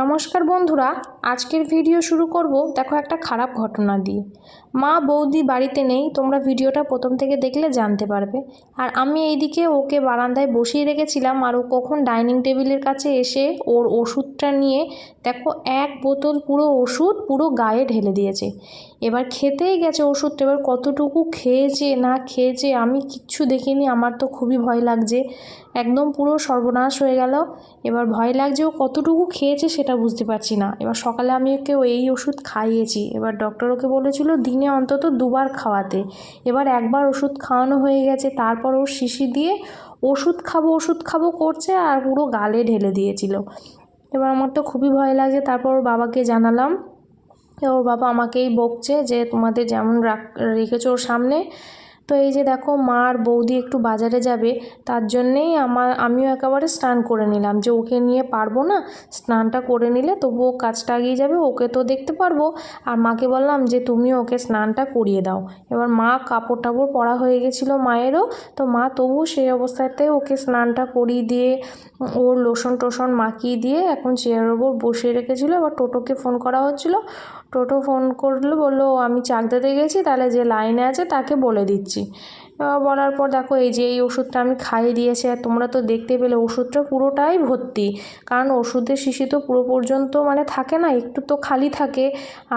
নমস্কার বন্ধুরা, আজকের ভিডিও শুরু করব দেখো একটা খারাপ ঘটনা দিয়ে। মা বৌদি বাড়িতে নেই, তোমরা ভিডিওটা প্রথম থেকে দেখলে জানতে পারবে। আর আমি এইদিকে ওকে বারান্দায় বসিয়ে রেখেছিলাম আর ও কখন ডাইনিং টেবিলের কাছে এসে ওর ওষুধটা নিয়ে দেখো এক বোতল পুরো ওষুধ পুরো গায়ে ঢেলে দিয়েছে। এবার খেতেই গেছে ওষুধটা, এবার কতটুকু খেয়েছে, না খেয়েছে আমি কিচ্ছু দেখিনি, আমার তো খুবই ভয় লাগছে। একদম পুরো সর্বনাশ হয়ে গেল। এবার ভয় লাগছে ও কতটুকু খেয়েছে বুঝতে পারছি না। এবার সকালে আমি ওকে এই ওষুধ খাইয়েছি। এবার ডক্টর ওকে বলেছিল দিনে অন্তত দুবার খাওয়াতে। এবার একবার ওষুধ খাওয়ানো হয়ে গেছে, তারপর ওর শিশি দিয়ে ওষুধ খাব ওষুধ খাব করছে আর পুরো গালে ঢেলে দিয়েছিল। এবার আমার তো খুবই ভয় লাগে, তারপর ওর বাবাকে জানালাম। ওর বাবা আমাকেই বকছে যে, তোমাদের যেমন রাখ, রেখেছো ওর সামনে তো এই যে দেখো মা আর বৌদি একটু বাজারে যাবে, তার জন্যেই আমার, আমিও একেবারে স্নান করে নিলাম। যে ওকে নিয়ে পারব না, স্নানটা করে নিলে তবুও কাজটা এগিয়ে যাবে, ওকে তো দেখতে পারব। আর মাকে বললাম যে তুমি ওকে স্নানটা করিয়ে দাও। এবার মা কাপড় টাপড় পরা হয়ে গেছিল মায়েরও, তো মা তবু সেই অবস্থাতে ওকে স্নানটা করিয়ে দিয়ে, ওর লোশন টোশন মাখিয়ে দিয়ে এখন চেয়ারের ওপর বসিয়ে রেখেছিলো। এবার টোটোকে ফোন করা হচ্ছিল। টোটো ফোন করল, বলল আমি চাকদাতে গেছি, তাহলে যে লাইনে আছে তাকে বলে দিচ্ছি। এবার বলার পর দেখো এই যে এই ওষুধটা আমি খাইয়ে দিয়েছি আর তোমরা তো দেখতে পেলে ওষুধটা পুরোটাই ভর্তি। কারণ ওষুধের শিশি তো পুরো পর্যন্ত মানে থাকে না, একটু তো খালি থাকে।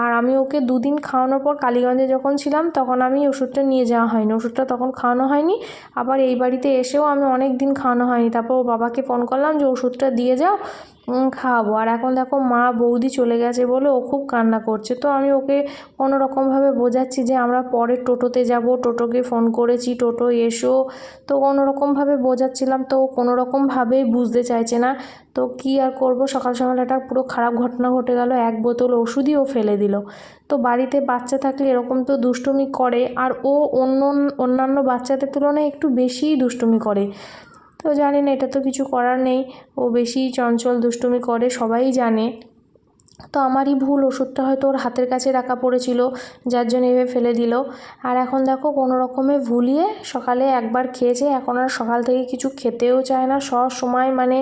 আর আমি ওকে দুদিন খাওয়ানোর পর কালীগঞ্জে যখন ছিলাম তখন আমি ওষুধটা নিয়ে যাওয়া হয়নি। ওষুধটা তখন খাওয়ানো হয়নি। আবার এই বাড়িতে এসেও আমি অনেক দিন খাওয়ানো হয়নি। তারপর বাবাকে ফোন করলাম যে, ওষুধটা দিয়ে যাও। খাওয়াবো আর এখন দেখো মা বৌদি চলে গেছে বলে ও খুব কান্না করছে। তো আমি ওকে কোনো রকমভাবে বোঝাচ্ছি যে আমরা পরে টোটোতে যাব। টোটোকে ফোন করেছি, টোটো এসো। তো কোনো রকমভাবে বোঝাচ্ছিলাম, তো কোনো রকমভাবেই বুঝতে চাইছে না। তো কী আর করব? সকাল সকাল একটা পুরো খারাপ ঘটনা ঘটে গেল। এক বোতল ওষুধই ও ফেলে দিল। তো বাড়িতে বাচ্চা থাকলে এরকম তো দুষ্টুমি করে। আর ও অন্য অন্যান্য বাচ্চাদের তুলনায় একটু বেশিই দুষ্টুমি করে। তো জানেন এটা তো কিছু করার নেই। ও বেশি চঞ্চল দুষ্টুমি করে সবাই জানে। তো আমারই ভুল, ওষুধটা হয়তো ওর হাতের কাছে রাখা পড়েছিল, যার জন্য এভাবে ফেলে দিল। আর এখন দেখো, কোনো রকমে ভুলিয়ে সকালে একবার খেয়েছে, এখন আর সকাল থেকে কিছু খেতেও চায় না, সব সময় মানে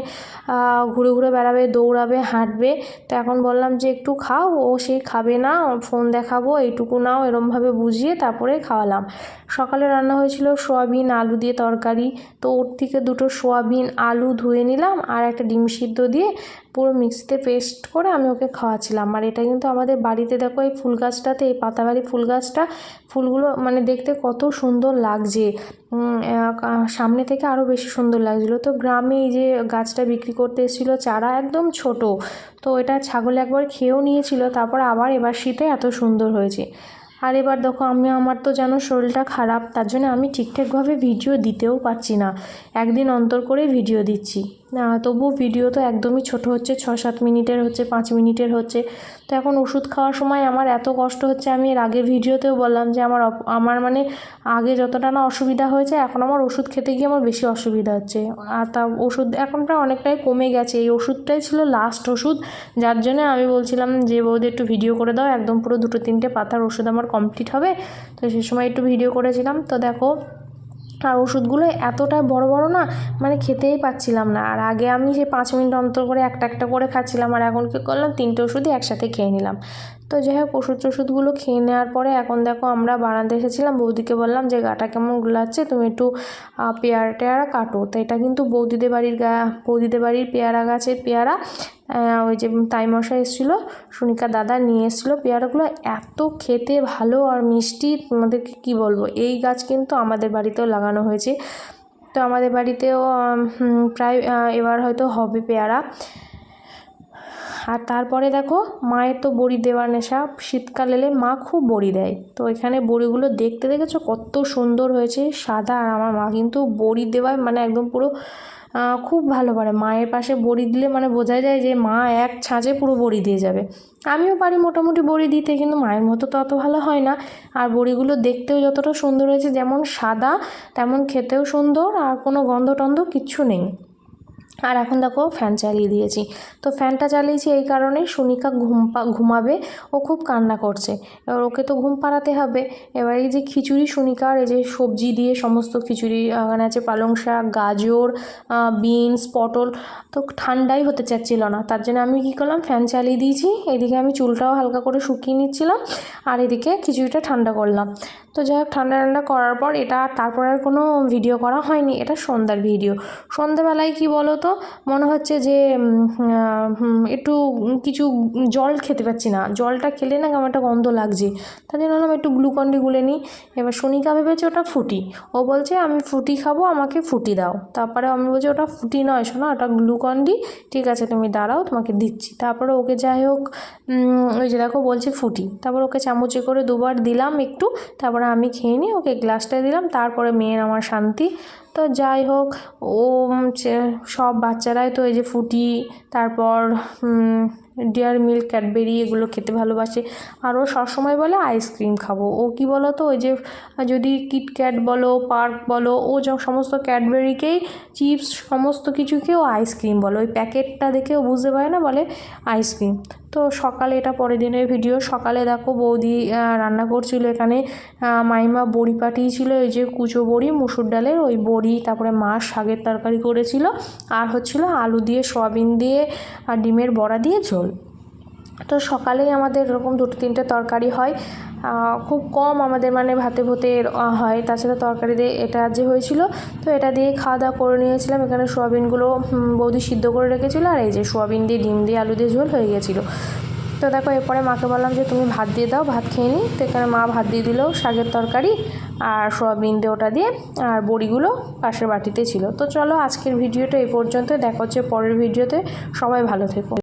ঘুরে ঘুরে বেড়াবে, দৌড়াবে, হাঁটবে। তো এখন বললাম যে একটু খাও, ও সে খাবে না, ফোন দেখাবো, এইটুকু নাও, এরমভাবে বুঝিয়ে তারপরে খাওয়ালাম। সকালে রান্না হয়েছিল সোয়াবিন, আলু দিয়ে তরকারি। তো ওর থেকে দুটো সোয়াবিন, আলু ধুয়ে নিলাম, আর একটা ডিম সিদ্ধ দিয়ে পুরো মিক্সিতে পেস্ট করে আমি ওকে খাওয়াচ্ছিলাম। আর এটা কিন্তু আমাদের বাড়িতে দেখো এই ফুল গাছটাতে, এই পাতাবাড়ি ফুল গাছটা, ফুলগুলো মানে দেখতে কত সুন্দর লাগছে। সামনে থেকে আরও বেশি সুন্দর লাগছিল। তো গ্রামে এই যে গাছটা বিক্রি করতে এসেছিল, চারা একদম ছোট। তো এটা ছাগল একবার খেয়েও নিয়েছিল, তারপর আবার এবার শীতে এত সুন্দর হয়েছে। আর এবার দেখো আমি আমার তো যেন শরীরটা খারাপ, তার জন্য আমি ঠিকঠাকভাবে ভিডিও দিতেও পারছি না। একদিন অন্তর করে ভিডিও দিচ্ছি। তবুও ভিডিও তো একদমই ছোট হচ্ছে ছ সাত মিনিটের হচ্ছে, পাঁচ মিনিটের হচ্ছে। তো এখন ওষুধ খাওয়ার সময় আমার এত কষ্ট হচ্ছে, আমি এর আগের ভিডিওতেও বললাম যে আমার আমার মানে আগে যতটা না অসুবিধা হয়েছে, এখন আমার ওষুধ খেতে গিয়ে আমার বেশি অসুবিধা হচ্ছে। আর তা ওষুধ এখন প্রায় অনেকটাই কমে গেছে। এই ওষুধটাই ছিল লাস্ট ওষুধ, যার জন্য আমি বলছিলাম যে বৌদি একটু ভিডিও করে দাও, একদম পুরো দুটো তিনটে পাতার ওষুধ আমার কমপ্লিট হবে। তো সে সময় একটু ভিডিও করেছিলাম। তো দেখো আর ওষুধগুলো এতটা বড় বড় না মানে খেতেই পাচ্ছিলাম না। আর আগে আমি যে পাঁচ মিনিট অন্তর করে একটা একটা করে খাচ্ছিলাম আর এখন কী করলাম, তিনটে ওষুধই একসাথে খেয়ে নিলাম। তো যাই হোক ওষুধ টষুধগুলো খেয়ে নেওয়ার পরে এখন দেখো আমরা বারান্দা এসেছিলাম, বৌদিকে বললাম যে গাটা কেমন গুলাচ্ছে, তুমি একটু পেয়ারা টেয়ারা কাটো। তো এটা কিন্তু বৌদিদের বাড়ির গা, বৌদিদের বাড়ির পেয়ারা গাছের পেয়ারা। ওই যে তাইমশাই এসেছিল, সুনিকা দাদা নিয়ে এসেছিল। পেয়ারাগুলো এত খেতে ভালো আর মিষ্টি, তোমাদেরকে কী বলব? এই গাছ কিন্তু আমাদের বাড়িতেও লাগানো হয়েছে। তো আমাদের বাড়িতেও প্রায় এবার হয়তো হবে পেয়ারা। আর তারপরে দেখো, মায়ের তো বড়ি দেওয়ার নেশা। শীতকাল এলে মা খুব বড়ি দেয়। তো এখানে বড়িগুলো দেখতে দেখেছ? কত সুন্দর হয়েছে, সাদা। আর আমার মা কিন্তু বড়ি দেওয়ায় মানে একদম পুরো খুব ভালো পারে। মায়ের পাশে বড়ি দিলে মানে বোঝা যায় যে মা এক ছাঁচে পুরো বড়ি দিয়ে যাবে। আমিও পারি মোটামুটি বড়ি দিতে কিন্তু মায়ের মতো তো অত ভালো হয় না। আর বড়িগুলো দেখতেও যতটা সুন্দর হয়েছে, যেমন সাদা, তেমন খেতেও সুন্দর, আর কোনো গন্ধ টন্ধ কিচ্ছু নেই। আর এখন দেখো ফ্যান চালিয়ে দিয়েছি। তো ফ্যানটা চালিয়েছি এই কারণে সুনিকা ঘুম ঘুমাবে। ও খুব কান্না করছে। এবার ওকে তো ঘুম পাড়াতে হবে। এবার এই যে খিচুড়ি সুনিকার, এই যে সবজি দিয়ে সমস্ত খিচুড়ি, ওখানে আছে পালং শাক, গাজর বিনস, পটল। তো ঠান্ডাই হতে চাচ্ছিল না। তার জন্য আমি কী করলাম, ফ্যান চালিয়ে দিয়েছি। এদিকে আমি চুলটাও হালকা করে শুকিয়ে নিচ্ছিলাম। আর এদিকে খিচুড়িটা ঠান্ডা করলাম। তো যাই হোক, ঠান্ডা ঠান্ডা করার পর এটা তারপর আর কোনো ভিডিও করা হয়নি। এটা সন্ধ্যার ভিডিও সন্ধ্যাবেলায় কি বলো তো মনে হচ্ছে যে একটু কিছু জল খেতে পাচ্ছি না। জলটা খেলে না কেমন একটা গন্ধ লাগছে। তার জন্য ভাবলাম একটু গ্লুকন্ডি গুলে নিই। এবার সোনিকা ভেবেছে ওটা ফুটি। ও বলছে, আমি ফুটি খাব, আমাকে ফুটি দাও। তারপরে আমি বলছি, ওটা ফুটি নয়, শোনা, ওটা গ্লুকন্ডি ঠিক আছে, তুমি দাঁড়াও, তোমাকে দিচ্ছি। তারপরে ওকে যাই হোক ওই যে দেখো বলছে ফুটি। তারপর ওকে চামচে করে দুবার দিলাম একটু। তারপরে আমি খেয়ে নিই, ওকে গ্লাসটা দিলাম। তারপরে মেয়ের আমার শান্তি। তো যাই হোক ও সব বাচ্চারাই তো এই যে ফুটি তারপর ডিয়ার মিল্ক ক্যাডবেরি এগুলো খেতে ভালোবাসে। আর ও সবসময় বলে আইসক্রিম খাব। ও কি বলো তো ওই যে, যদি কিটক্যাট বলো পার্ক বলো, ও সমস্ত ক্যাডবেরিকেই চিপস সমস্ত কিছুকে ও আইসক্রিম বলো। ওই প্যাকেটটা দেখে ও বুঝতে পারে না, বলে আইসক্রিম তো সকালে এটা পরের দিনের ভিডিও সকালে দেখো বৌদি রান্না করছিল এখানে। মাইমা বড়ি পাঠিয়েছিল, এই যে কুচো বড়ি, মুসুর ডালের ওই বড়ি, তারপরে মাছ শাকের তরকারি করেছিল। আর হচ্ছিল আলু দিয়ে, সয়াবিন দিয়ে, আর ডিমের বড়া দিয়ে ঝোল। তো সকালেই আমাদের এরকম দুটো তিনটে তরকারি হয়। খুব কম আমাদের মানে ভাতে ভোতে হয়। তাছাড়া তরকারি দিয়ে এটা যে হয়েছিল, তো এটা দিয়ে খাওয়া দাওয়া করে নিয়েছিলাম। এখানে সোয়াবিনগুলো বৌদি সিদ্ধ করে রেখেছিলো, আর এই যে সোয়াবিন দিয়ে, ডিম দিয়ে, আলু দিয়ে ঝোল হয়ে গেছিল। তো দেখো, এরপরে মাকে বললাম যে, তুমি ভাত দিয়ে দাও, ভাত খেয়ে নিই। তো এখানে মা ভাত দিয়ে দিল শাকের তরকারি আর সোয়াবিন দিয়ে ওটা দিয়ে, আর বড়িগুলো পাশের বাটিতে ছিল। তো চলো আজকের ভিডিওটা এই পর্যন্ত দেখা হচ্ছে পরের ভিডিওতে। সবাই ভালো থেকো।